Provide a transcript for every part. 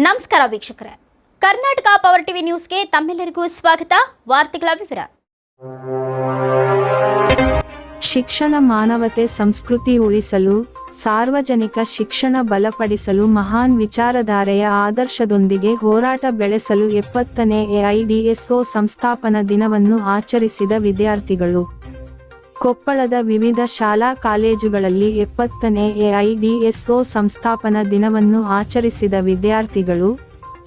ನಮಸ್ಕಾರ ವೀಕ್ಷಕರೇ. Karnataka power TV ನ್ಯೂಸ್ಗೆ ತಮ್ಮೆಲ್ಲರಿಗೂ ಸ್ವಾಗತ. ವಾರ್ತೆಗಳ ವಿವರ. ಶಿಕ್ಷಣ ಮಾನವತೆ ಸಂಸ್ಕೃತಿ ಉಳಿಸಲು, ಸಾರ್ವಜನಿಕ ಶಿಕ್ಷಣ ಬಲಪಡಿಸಲು ಮಹಾನ್ ವಿಚಾರಧಾರೆಯ ಆದರ್ಶದೊಂದಿಗೆ ಹೋರಾಟ ಬೆಳೆಸಲು ಎಪ್ಪತ್ತನೇ ಎಐಡಿಎಸ್ಒ ಸಂಸ್ಥಾಪನಾ ದಿನವನ್ನು ಆಚರಿಸಿದ ವಿದ್ಯಾರ್ಥಿಗಳು. ಕೊಪ್ಪಳದ ವಿವಿಧ ಶಾಲಾ ಕಾಲೇಜುಗಳಲ್ಲಿ ಎಪ್ಪತ್ತನೇ ಎಐಡಿಎಸ್ಒ ಸಂಸ್ಥಾಪನಾ ದಿನವನ್ನು ಆಚರಿಸಿದ ವಿದ್ಯಾರ್ಥಿಗಳು,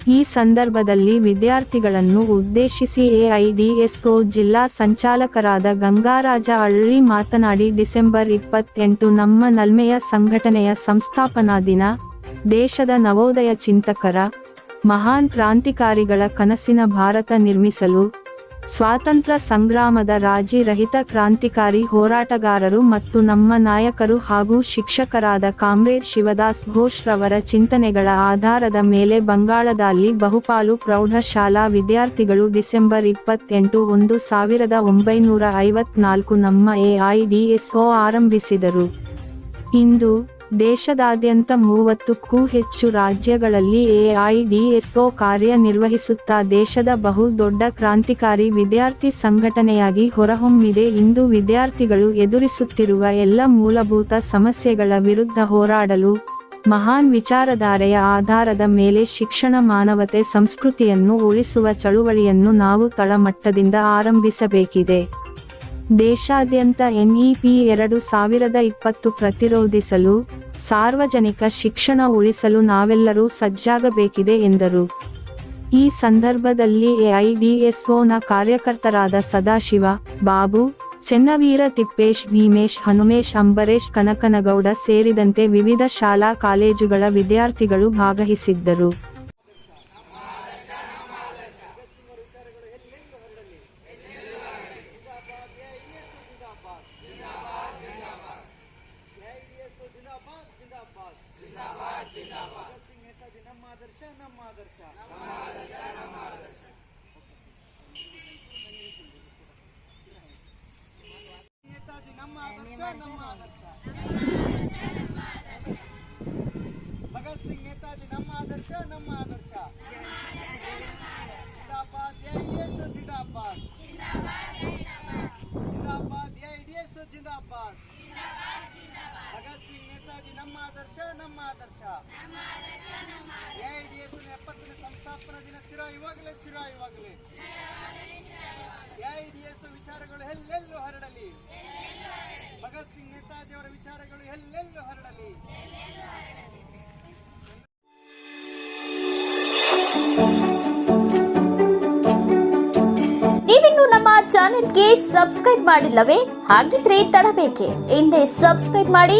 ಈ ಸಂದರ್ಭದಲ್ಲಿ ವಿದ್ಯಾರ್ಥಿಗಳನ್ನು ಉದ್ದೇಶಿಸಿ ಎಐಡಿಎಸ್ಒ ಜಿಲ್ಲಾ ಸಂಚಾಲಕರಾದ ಗಂಗಾರಾಜ ಅಳ್ಳಿ ಮಾತನಾಡಿ, ಡಿಸೆಂಬರ್ ಇಪ್ಪತ್ತೆಂಟು ನಮ್ಮ ನಲ್ಮೆಯ ಸಂಘಟನೆಯ ಸಂಸ್ಥಾಪನಾ ದಿನ. ದೇಶದ ನವೋದಯ ಚಿಂತಕರ, ಮಹಾನ್ ಕ್ರಾಂತಿಕಾರಿಗಳ ಕನಸಿನ ಭಾರತ ನಿರ್ಮಿಸಲು ಸ್ವಾತಂತ್ರ್ಯ ಸಂಗ್ರಾಮದ ರಾಜಿ ರಹಿತ ಕ್ರಾಂತಿಕಾರಿ ಹೋರಾಟಗಾರರು ಮತ್ತು ನಮ್ಮ ನಾಯಕರು ಹಾಗೂ ಶಿಕ್ಷಕರಾದ ಕಾಮ್ರೇಡ್ ಶಿವದಾಸ್ ಘೋಷ್ ರವರ ಚಿಂತನೆಗಳ ಆಧಾರದ ಮೇಲೆ ಬಂಗಾಳದಲ್ಲಿ ಬಹುಪಾಲು ಪ್ರೌಢಶಾಲಾ ವಿದ್ಯಾರ್ಥಿಗಳು ಡಿಸೆಂಬರ್ ಇಪ್ಪತ್ತೆಂಟು ಒಂದು ಸಾವಿರದ ಒಂಬೈನೂರ ಐವತ್ನಾಲ್ಕು ನಮ್ಮ ಎಐಡಿಎಸ್ಒ ಆರಂಭಿಸಿದರು. ಇಂದು ದೇಶದಾದ್ಯಂತ ಮೂವತ್ತಕ್ಕೂ ಹೆಚ್ಚು ರಾಜ್ಯಗಳಲ್ಲಿ ಎಐಡಿಎಸ್ಒ ಕಾರ್ಯನಿರ್ವಹಿಸುತ್ತಾ ದೇಶದ ಬಹು ದೊಡ್ಡ ಕ್ರಾಂತಿಕಾರಿ ವಿದ್ಯಾರ್ಥಿ ಸಂಘಟನೆಯಾಗಿ ಹೊರಹೊಮ್ಮಿದೆ. ಇಂದು ವಿದ್ಯಾರ್ಥಿಗಳು ಎದುರಿಸುತ್ತಿರುವ ಎಲ್ಲ ಮೂಲಭೂತ ಸಮಸ್ಯೆಗಳ ವಿರುದ್ಧ ಹೋರಾಡಲು ಮಹಾನ್ ವಿಚಾರಧಾರೆಯ ಆಧಾರದ ಮೇಲೆ ಶಿಕ್ಷಣ, ಮಾನವತೆ, ಸಂಸ್ಕೃತಿಯನ್ನು ಉಳಿಸುವ ಚಳುವಳಿಯನ್ನು ನಾವು ತಳಮಟ್ಟದಿಂದ ಆರಂಭಿಸಬೇಕಿದೆ. ದೇಶಾದ್ಯಂತ ಎನ್ಇಪಿ ಎರಡು ಸಾವಿರದ ಇಪ್ಪತ್ತು ಪ್ರತಿರೋಧಿಸಲು ಸಾರ್ವಜನಿಕ ಶಿಕ್ಷಣ ಉಳಿಸಲು ನಾವೆಲ್ಲರೂ ಸಜ್ಜಾಗಬೇಕಿದೆ ಎಂದರು. ಈ ಸಂದರ್ಭದಲ್ಲಿ ಎಐಡಿಎಸ್ಒನ ಕಾರ್ಯಕರ್ತರಾದ ಸದಾಶಿವ, ಬಾಬು, ಚೆನ್ನವೀರ ತಿಪ್ಪೇಶ್, ಭೀಮೇಶ್, ಹನುಮೇಶ್, ಅಂಬರೇಶ್, ಕನಕನಗೌಡ ಸೇರಿದಂತೆ ವಿವಿಧ ಶಾಲಾ ಕಾಲೇಜುಗಳ ವಿದ್ಯಾರ್ಥಿಗಳು ಭಾಗವಹಿಸಿದ್ದರು. ನಮ್ಮ ಆದರ್ಶ ನಮ್ಮ ಆದರ್ಶ ನೇತಾಜಿ ನಮ್ಮ ಆದರ್ಶ ನಮ್ಮ ಆದರ್ಶ ಭಗತ್ ಸಿಂಗ್ ನೇತಾಜಿ ನಮ್ಮ ಆದರ್ಶ ನಮ್ಮ ಆದರ್ಶ ಜಿಂದಾಬಾದ್ ಎಐಡಿಎಸ್ ಜಿಂದಾಬಾದ್ ಜಿಂದಾಬಾದ್ ಎಐಡಿಎಸ್ ಜಿಂದಾಬಾದ್ ಭಗತ್ ಸಿಂಗ್ ನೇತಾಜಿ ನಮ್ಮ ಆದರ್ಶ ನಮ್ಮ ಆದರ್ಶ. ಎಐಡಿಎಸ್ ಎಪ್ಪತ್ತನೇ ಸಂಸ್ಥಾಪನಾ ದಿನ ಚಿರ ಇವಾಗಲೇ ಚಿರ ಇವಾಗಲೇ. ಎಐಡಿಎಸ್ ವಿಚಾರಗಳು ಎಲ್ಲೆಲ್ಲೂ ಹರಡಲಿ. ಭಗತ್ ಸಿಂಗ್ ನೇತಾಜಿ ಅವರ ವಿಚಾರಗಳು ಎಲ್ಲೆಲ್ಲೂ ಹರಡಲಿ. ನೀವಿನ್ನು ನಮ್ಮ ಚಾನೆಲ್ಗೆ ಸಬ್ಸ್ಕ್ರೈಬ್ ಮಾಡಿಲ್ಲವೇ? ಹಾಗಿದ್ರೆ ತಡಬೇಕೆ. ಹಿಂದೆ ಸಬ್ಸ್ಕ್ರೈಬ್ ಮಾಡಿ